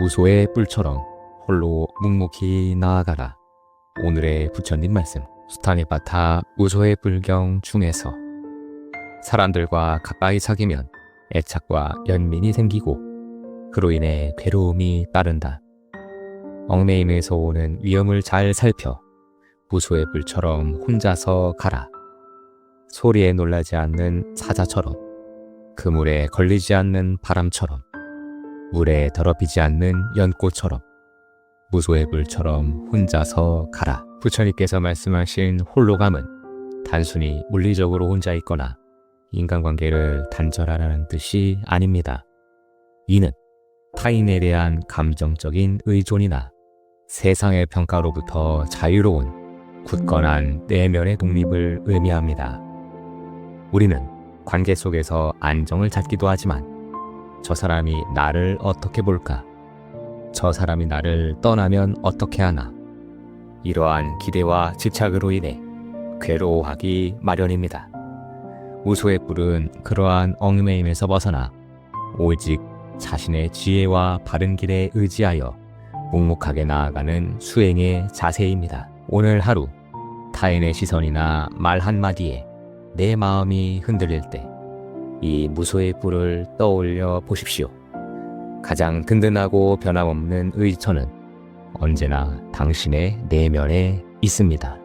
무소의 뿔처럼 홀로 묵묵히 나아가라. 오늘의 부처님 말씀. 수타니바타 무소의 불경 중에서 사람들과 가까이 사귀면 애착과 연민이 생기고 그로 인해 괴로움이 따른다. 얽매임에서 오는 위험을 잘 살펴 무소의 불처럼 혼자서 가라. 소리에 놀라지 않는 사자처럼 그물에 걸리지 않는 바람처럼 물에 더럽히지 않는 연꽃처럼 무소의 불처럼 혼자서 가라. 부처님께서 말씀하신 홀로감은 단순히 물리적으로 혼자 있거나 인간관계를 단절하라는 뜻이 아닙니다. 이는 타인에 대한 감정적인 의존이나 세상의 평가로부터 자유로운 굳건한 내면의 독립을 의미합니다. 우리는 관계 속에서 안정을 찾기도 하지만 저 사람이 나를 어떻게 볼까? 저 사람이 나를 떠나면 어떻게 하나? 이러한 기대와 집착으로 인해 괴로워하기 마련입니다. 우소의 뿔은 그러한 얽매임에서 벗어나 오직 자신의 지혜와 바른 길에 의지하여 묵묵하게 나아가는 수행의 자세입니다. 오늘 하루 타인의 시선이나 말 한마디에 내 마음이 흔들릴 때 이 무소의 뿔을 떠올려 보십시오. 가장 든든하고 변함없는 의처는 언제나 당신의 내면에 있습니다.